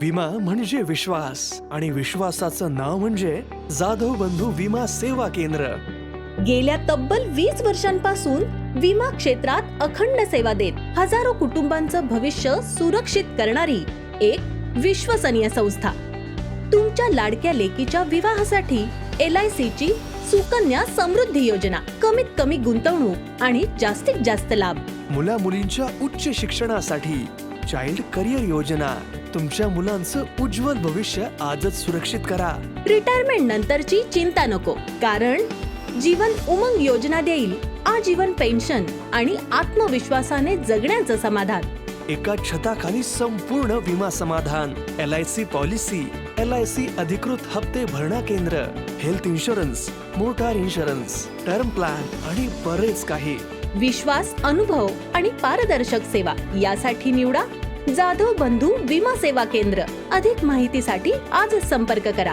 विमा म्हणजे विश्वास आणि विश्वासाचं नाव म्हणजे जाधव बंधू विमा सेवा केंद्र. गेल्या तब्बल वीस वर्षांपासून विमा क्षेत्रात अखंड सेवा देत हजारो कुटुंबांचं भविष्य सुरक्षित करणारी एक विश्वसनीय संस्था. तुमच्या लाडक्या लेकीच्या विवाहासाठी एल आय ची सुकन्या समृद्धी योजना. कमीत कमी गुंतवणूक आणि जास्तीत जास्त लाभ. मुला मुलींच्या उच्च शिक्षणासाठी चाइल्ड करिअर योजना. तुमच्या मुलांचं उज्ज्वल भविष्य आजच सुरक्षित करा. रिटायरमेंट नंतरची चिंता नको कारण जीवन उमंग योजना देईल आजीवन पेन्शन आणि आत्मविश्वासाने जगण्याचं समाधान. एका छताखाली संपूर्ण विमा समाधान L I C policy L I C अधिकृत हप्ते भरणा केंद्र health insurance motor insurance term plan आणि बरेच काही. विश्वास अनुभव आणि पारदर्शक सेवा यासाठी निवडा जाधव बंधू विमा सेवा केंद्र. अधिक माहितीसाठी आजच संपर्क करा.